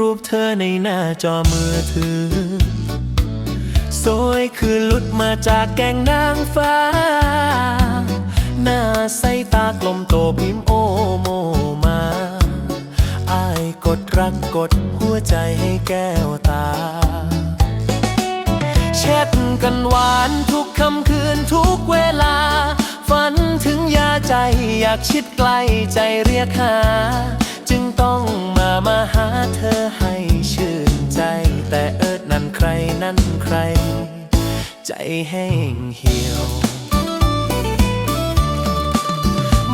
รูปเธอในหน้าจอมือถือ สวยคือลุดมาจากแกงนางฟ้า หน้าใสตากลมโตพิมโอโมมา อายกดรักกดหัวใจให้แก้วตาแชทกันหวานทุกคำคืนทุกเวลา ฝันถึงยาใจอยากชิดใกล้ใจเรียกหา จึงต้องมามาหาเธอให้ชื่นใจ แต่เอิดนั่นใครนั่นใคร ใจแห้งเหี่ยว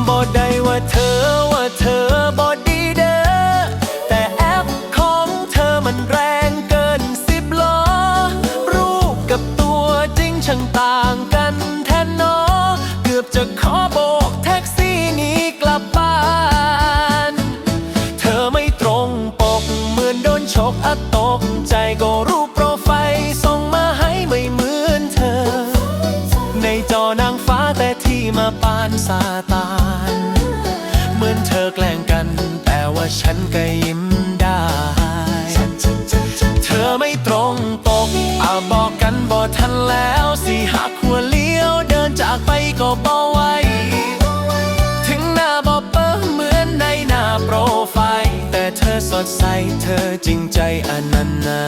บอกได้ว่าเธอว่าเธอบอดีเด้อแต่แอปของเธอมันแรงเกินสิบล้อ รูปกับตัวจริงช่างตา จอนางฟ้าแต่ที่มาปานซาตานเหมือนเธอแกล้งกัน แต่ว่าฉันก็ยิ้มได้ เธอไม่ตรงปกอาบอกกันบอกทันแล้วสิหักหัวเลี้ยวเดินจากไปก็บอไว้ถึงหน้าบอเปอร์เหมือนในหน้าโปรไฟล์ แต่เธอสดใสเธอจริงใจอนันนา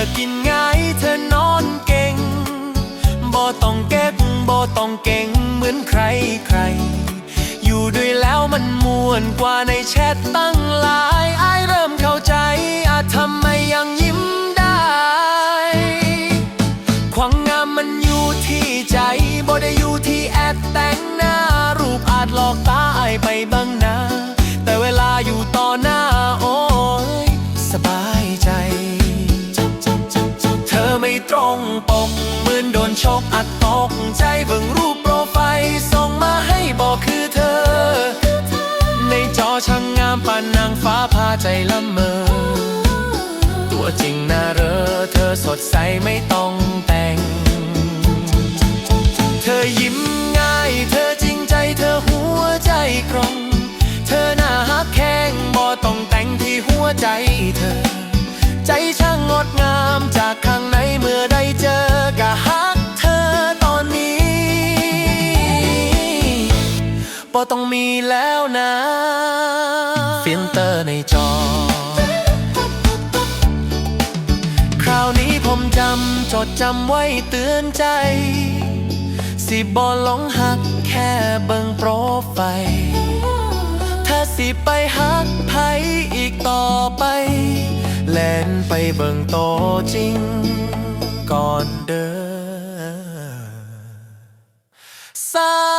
อกินง่ายเธอนอนเก่งบ่ต้องเก๊กบ่ต้องเก่งเหมือนใครใคร อยู่ด้วยแล้วมันม่วนกว่าในแชทตั้งหลายอายเริ่มเข้าใจอาจทำไมยังยิ้มได้ ความงามมันอยู่ที่ใจบ่ได้อยู่ที่แอปแต่งหน้ารูปอาจหลอกตาอายไปบางหนา งปมเหมือนโดนชกอัดตกใจเบิ่งรูปโปรไฟล์ส่งมาให้บอกคือเธอ ในจอช่างงามปานนางฟ้าพาใจละเมอ ตัวจริงน่าเรอเธอสดใสไม่ต้อง บ่ต้องมีแล้วนะฟิลเตอร์ในจอ คราวนี้ผมจำจดจำไว้เตือนใจ สิบอหลงหักแค่เบิ่งโปรไฟล์ถ้าสิไปหักไผอีกต่อไป แล่นไปเบิ่งโตจริง ก่อนเด้อสา